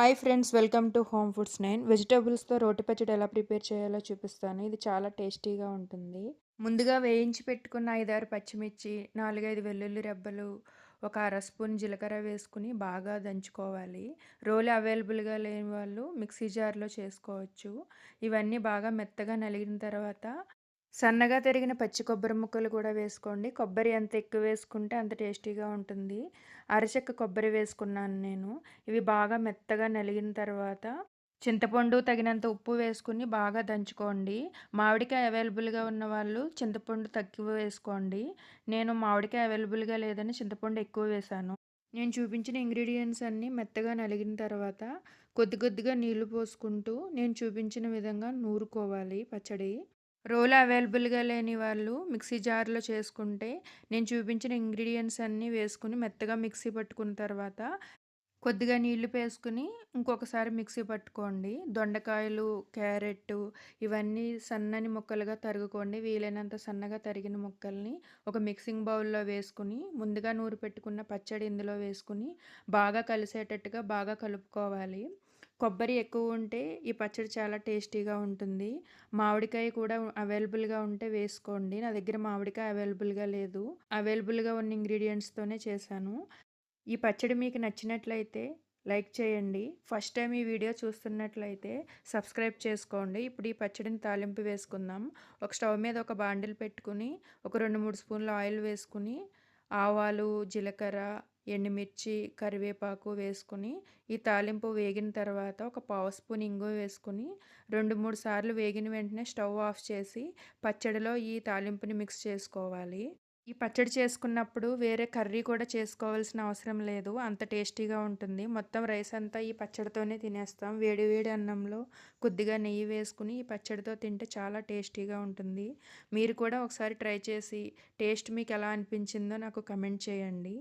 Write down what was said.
Hi friends welcome to home foods nine. వెజిటేబుల్స్తో రోటి పచ్చడి ఎలా ప్రిపేర్ చేయాలో చూపిస్తాను. ఇది చాలా టేస్టీగా ఉంటుంది. ముందుగా వేయించి పెట్టుకున్న ఐదారు పచ్చిమిర్చి నాలుగైదు వెల్లుల్లి రెబ్బలు ఒక అర స్పూన్ జీలకర్ర వేసుకుని బాగా దంచుకోవాలి. రోలు అవైలబుల్గా లేని వాళ్ళు మిక్సీ జార్లో చేసుకోవచ్చు. ఇవన్నీ బాగా మెత్తగా నలిగిన తర్వాత సన్నగా తరిగిన పచ్చి కొబ్బరి ముక్కలు కూడా వేసుకోండి. కొబ్బరి ఎంత ఎక్కువ వేసుకుంటే అంత టేస్టీగా ఉంటుంది. అరచెక్క కొబ్బరి వేసుకున్నాను నేను. ఇవి బాగా మెత్తగా నలిగిన తర్వాత చింతపండు తగినంత ఉప్పు వేసుకుని బాగా దంచుకోండి. మామిడికాయ అవైలబుల్గా ఉన్న వాళ్ళు చింతపండు తక్కువ వేసుకోండి. నేను మామిడికాయ అవైలబుల్గా లేదని చింతపండు ఎక్కువ వేశాను. నేను చూపించిన ఇంగ్రీడియంట్స్ అన్నీ మెత్తగా నలిగిన తర్వాత కొద్ది కొద్దిగా నీళ్ళు పోసుకుంటూ నేను చూపించిన విధంగా నూరుకోవాలి పచ్చడి. రోలు అవైలబుల్గా లేని వాళ్ళు మిక్సీ జార్లో చేసుకుంటే నేను చూపించిన ఇంగ్రీడియంట్స్ అన్నీ వేసుకుని మెత్తగా మిక్సీ పట్టుకున్న తర్వాత కొద్దిగా నీళ్ళు వేసుకుని ఇంకొకసారి మిక్సీ పట్టుకోండి. దొండకాయలు క్యారెట్ ఇవన్నీ సన్నని ముక్కలుగా తరుగుకోండి. వీలైనంత సన్నగా తరిగిన ముక్కల్ని ఒక మిక్సింగ్ బౌల్లో వేసుకుని ముందుగా నూరు పెట్టుకున్న పచ్చడి ఇందులో వేసుకుని బాగా కలిసేటట్టుగా బాగా కలుపుకోవాలి. కొబ్బరి ఎక్కువ ఉంటే ఈ పచ్చడి చాలా టేస్టీగా ఉంటుంది. మామిడికాయ కూడా అవైలబుల్గా ఉంటే వేసుకోండి. నా దగ్గర మామిడికాయ అవైలబుల్గా లేదు. అవైలబుల్గా ఉన్న ఇంగ్రీడియంట్స్తోనే చేశాను. ఈ పచ్చడి మీకు నచ్చినట్లయితే లైక్ చేయండి. ఫస్ట్ టైం ఈ వీడియో చూస్తున్నట్లయితే సబ్స్క్రైబ్ చేసుకోండి. ఇప్పుడు ఈ పచ్చడిని తాలింపు వేసుకుందాం. ఒక స్టవ్ మీద ఒక బాండిల్ పెట్టుకుని ఒక రెండు మూడు స్పూన్లు ఆయిల్ వేసుకుని ఆవాలు జీలకర్ర ఎండుమిర్చి కరివేపాకు వేసుకుని ఈ తాలింపు వేగిన తర్వాత ఒక పావు స్పూన్ ఇంగు వేసుకుని రెండు మూడు సార్లు వేగిన వెంటనే స్టవ్ ఆఫ్ చేసి పచ్చడిలో ఈ తాలింపుని మిక్స్ చేసుకోవాలి. ఈ పచ్చడి చేసుకున్నప్పుడు వేరే కర్రీ కూడా చేసుకోవాల్సిన అవసరం లేదు. అంత టేస్టీగా ఉంటుంది. మొత్తం రైస్ అంతా ఈ పచ్చడితోనే తినేస్తాం. వేడి వేడి అన్నంలో కొద్దిగా నెయ్యి వేసుకుని ఈ పచ్చడితో తింటే చాలా టేస్టీగా ఉంటుంది. మీరు కూడా ఒకసారి ట్రై చేసి టేస్ట్ మీకు ఎలా అనిపించిందో నాకు కమెంట్ చేయండి.